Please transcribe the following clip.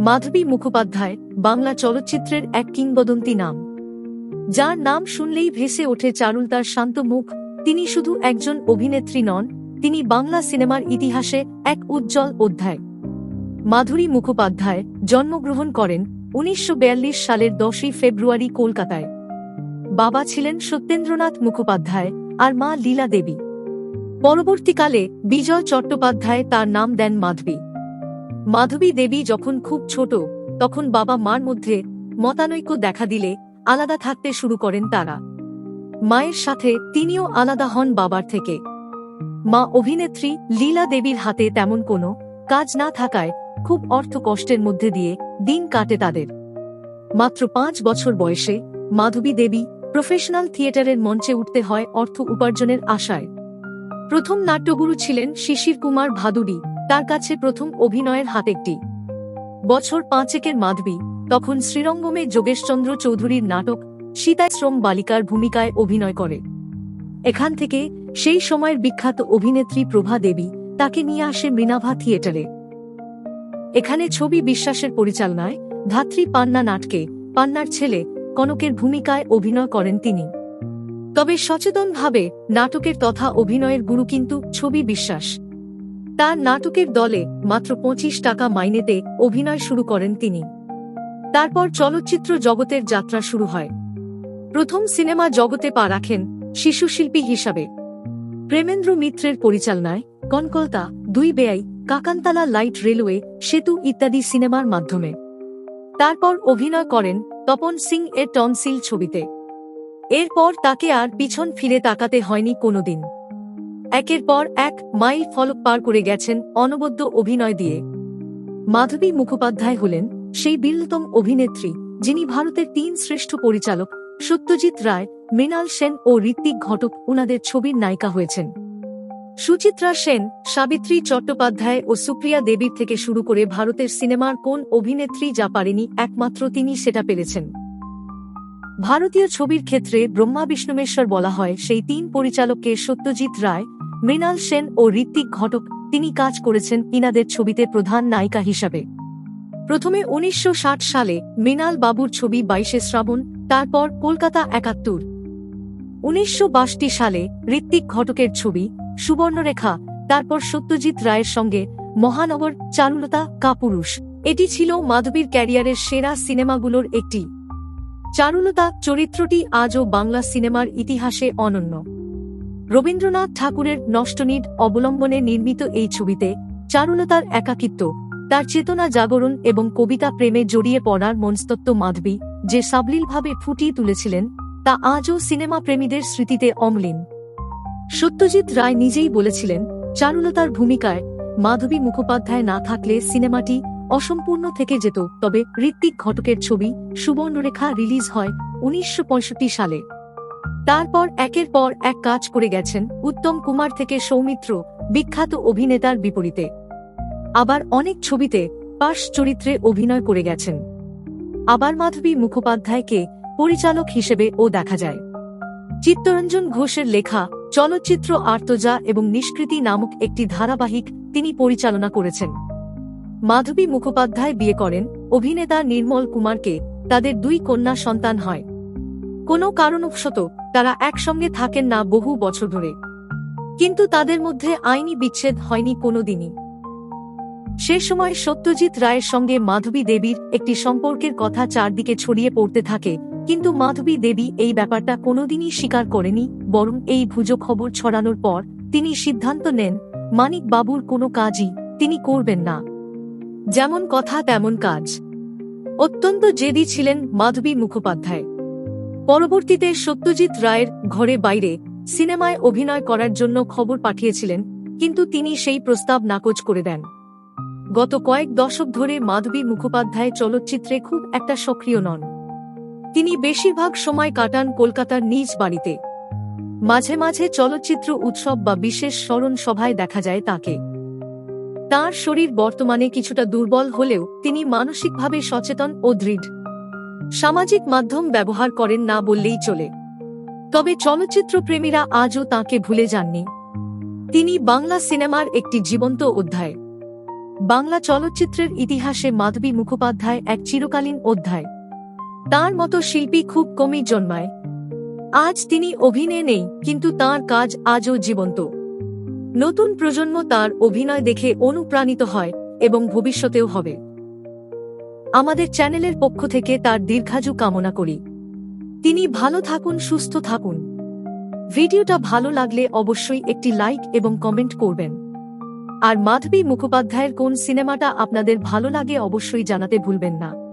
মাধবী মুখোপাধ্যায়, বাংলা চলচ্চিত্রের এক কিংবদন্তি নাম। যার নাম শুনলেই ভেসে ওঠে চারুলতার শান্ত মুখ। তিনি শুধু একজন অভিনেত্রী নন, তিনি বাংলা সিনেমার ইতিহাসে এক উজ্জ্বল অধ্যায়। মাধুরী মুখোপাধ্যায় জন্মগ্রহণ করেন উনিশশো বিয়াল্লিশ সালের দশই ফেব্রুয়ারি কলকাতায়। বাবা ছিলেন সত্যেন্দ্রনাথ মুখোপাধ্যায় আর মা লীলা দেবী। পরবর্তীকালে বিজয় চট্টোপাধ্যায় তার নাম দেন মাধবী। মাধবী দেবী যখন খুব ছোট, তখন বাবা মার মধ্যে মতানৈক্য দেখা দিলে আলাদা থাকতে শুরু করেন তারা। মায়ের সাথে তিনিও আলাদা হন বাবার থেকে। মা অভিনেত্রী লীলা দেবীর হাতে তেমন কোনো কাজ না থাকায় খুব অর্থ কষ্টের মধ্যে দিয়ে দিন কাটে তাদের। মাত্র পাঁচ বছর বয়সে মাধবী দেবী প্রফেশনাল থিয়েটারের মঞ্চে উঠতে হয় অর্থ উপার্জনের আশায়। প্রথম নাট্যগুরু ছিলেন শিশির কুমার ভাদুরী তার কাছে প্রথম অভিনয়ের হাত একটি। বছর পাঁচেকের মাধবী, তখন শ্রীরঙ্গমে যোগেশচন্দ্র চৌধুরীর নাটক সীতাশ্রম বালিকার ভূমিকায় অভিনয় করে। এখান থেকে, সেই সময়ের বিখ্যাত অভিনেত্রী প্রভা দেবী, তাকে নিয়ে আসে মৃণাভা থিয়েটারে। এখানে ছবি বিশ্বাসের পরিচালনায়, ধাত্রী পান্না নাটকে, পান্নার ছেলে, কনকের ভূমিকায় অভিনয় করেন তিনি। তবে সচেতনভাবে, নাটকের তথা অভিনয়ের গুরু কিন্তু ছবি বিশ্বাস। তার নাটকের দলে মাত্র পঁচিশ টাকা মাইনেতে অভিনয় শুরু করেন তিনি। তারপর চলচ্চিত্র জগতের যাত্রা শুরু হয়। প্রথম সিনেমা জগতে পা রাখেন শিশুশিল্পী হিসাবে। প্রেমেন্দ্র মিত্রের পরিচালনায় কনকলতা, দুই বেয়াই কাকানতালা লাইট রেলওয়ে, সেতু ইত্যাদি সিনেমার মাধ্যমে। তারপর অভিনয় করেন তপন সিং এর টনসিল ছবিতে। এরপর তাকে আর পিছন ফিরে তাকাতে হয়নি কোনোদিন। একের পর এক মাইল ফলক পার করে গেছেন অনবদ্য অভিনয় দিয়ে। মাধবী মুখোপাধ্যায় হলেন সেই বীরতম অভিনেত্রী, যিনি ভারতের তিন শ্রেষ্ঠ পরিচালক সত্যজিৎ রায়, মৃণাল সেন ও ঋত্বিক ঘটক উনাদের ছবির নায়িকা হয়েছেন। সুচিত্রা সেন, সাবিত্রী চট্টোপাধ্যায় ও সুপ্রিয়া দেবীর থেকে শুরু করে ভারতের সিনেমার কোন অভিনেত্রী যা পারেনি, একমাত্র তিনি সেটা পেরেছেন। ভারতীয় ছবির ক্ষেত্রে ব্রহ্মা বিষ্ণুমেশ্বর বলা হয় সেই তিন পরিচালককে সত্যজিৎ রায় মৃণাল সেন ও ঋত্বিক ঘটক তিনি কাজ করেছেন ইনাদের ছবিতে প্রধান নায়িকা হিসাবে। প্রথমে উনিশশো ষাট সালে মৃণাল বাবুর ছবি বাইশে শ্রাবণ, তারপর কলকাতা একাত্তর। উনিশশো সালে ঋত্বিক ঘটকের ছবি সুবর্ণরেখা, তারপর সত্যজিৎ রায়ের সঙ্গে মহানগর চারুলতা কাপুরুষ। এটি ছিল মাধবীর ক্যারিয়ারের সেরা সিনেমাগুলোর একটি। চারুলতা চরিত্রটি আজও বাংলা সিনেমার ইতিহাসে অনন্য। রবীন্দ্রনাথ ঠাকুরের নষ্টনীড অবলম্বনে নির্মিত এই ছবিতে চারুলতার একাকিত্ব, তার চেতনা জাগরণ এবং কবিতা প্রেমে জড়িয়ে পড়ার মনস্তত্ব মাধবী, যে সাবলীলভাবে ফুটিয়ে তুলেছিলেন, তা আজও সিনেমা প্রেমীদের স্মৃতিতে অমলিন। সত্যজিৎ রায় নিজেই বলেছিলেন, চারুলতার ভূমিকায় মাধবী মুখোপাধ্যায় না থাকলে সিনেমাটি অসম্পূর্ণ থেকে যেত, তবে ঋত্বিক ঘটকের ছবি সুবর্ণরেখা রিলিজ হয় উনিশশো পঁয়ষট্টি সালে। তারপর একের পর এক কাজ করে গেছেন উত্তম কুমার থেকে সৌমিত্র, বিখ্যাত অভিনেতার বিপরীতে। আবার অনেক ছবিতে পার্শ চরিত্রে অভিনয় করে গেছেন। আবার মাধবী মুখোপাধ্যায়কে পরিচালক হিসেবে ও দেখা যায়। চিত্তরঞ্জন ঘোষের লেখা চলচ্চিত্র আর্তজা এবং নিষ্কৃতি নামক একটি ধারাবাহিক তিনি পরিচালনা করেছেন। মাধবী মুখোপাধ্যায় বিয়ে করেন, অভিনেতা নির্মল কুমারকে তাদের দুই কন্যা সন্তান হয়। কোনো কারণবশত তারা একসঙ্গে থাকেন না বহু বছর ধরে। কিন্তু তাদের মধ্যে আইনি বিচ্ছেদ হয়নি কোনোদিনই। সে সময় সত্যজিৎ রায়ের সঙ্গে মাধবী দেবীর একটি সম্পর্কের কথা চারদিকে ছড়িয়ে পড়তে থাকে, কিন্তু মাধবী দেবী এই ব্যাপারটা কোনোদিনই স্বীকার করেনি, বরং এই ভুজো খবর ছড়ানোর পর তিনি সিদ্ধান্ত নেন, মানিক বাবুর কোনো কাজই তিনি করবেন না। যেমন কথা তেমন কাজ। অত্যন্ত জেদি ছিলেন মাধবী মুখোপাধ্যায়। পরবর্তীতে সত্যজিৎ রায়ের ঘরে বাইরে সিনেমায় অভিনয় করার জন্য খবর পাঠিয়েছিলেন, কিন্তু তিনি সেই প্রস্তাব নাকচ করে দেন। গত কয়েক দশক ধরে মাধবী মুখোপাধ্যায় চলচ্চিত্রে খুব একটা সক্রিয় নন। তিনি বেশিরভাগ সময় কাটান কলকাতার নিজ বাড়িতে। মাঝে মাঝে চলচ্চিত্র উৎসব বা বিশেষ স্মরণ সভায় দেখা যায় তাকে। তার শরীর বর্তমানে কিছুটা দুর্বল হলেও তিনি মানসিকভাবে সচেতন ও দৃঢ়। সামাজিক মাধ্যম ব্যবহার করেন না বললেই চলে। তবে চলচ্চিত্র প্রেমীরা আজও তাকে ভুলে যাননি। তিনি বাংলা সিনেমার একটি জীবন্ত অধ্যায়। বাংলা চলচ্চিত্রের ইতিহাসে মাধবী মুখোপাধ্যায় এক চিরকালীন অধ্যায়। তার মতো শিল্পী খুব কমই জন্মায়। আজ তিনি অভিনয় নেই, কিন্তু তার কাজ আজও জীবন্ত। নতুন প্রজন্ম তার অভিনয় দেখে অনুপ্রাণিত হয় এবং ভবিষ্যতেও হবে। আমাদের চ্যানেলের পক্ষ থেকে তার দীর্ঘায়ু কামনা করি। তিনি ভালো থাকুন, সুস্থ থাকুন। ভিডিওটা ভালো লাগলে অবশ্যই একটি লাইক এবং কমেন্ট করবেন। আর মাধবী মুখোপাধ্যায়ের কোন সিনেমাটা আপনাদের ভালো লাগে অবশ্যই জানাতে ভুলবেন না।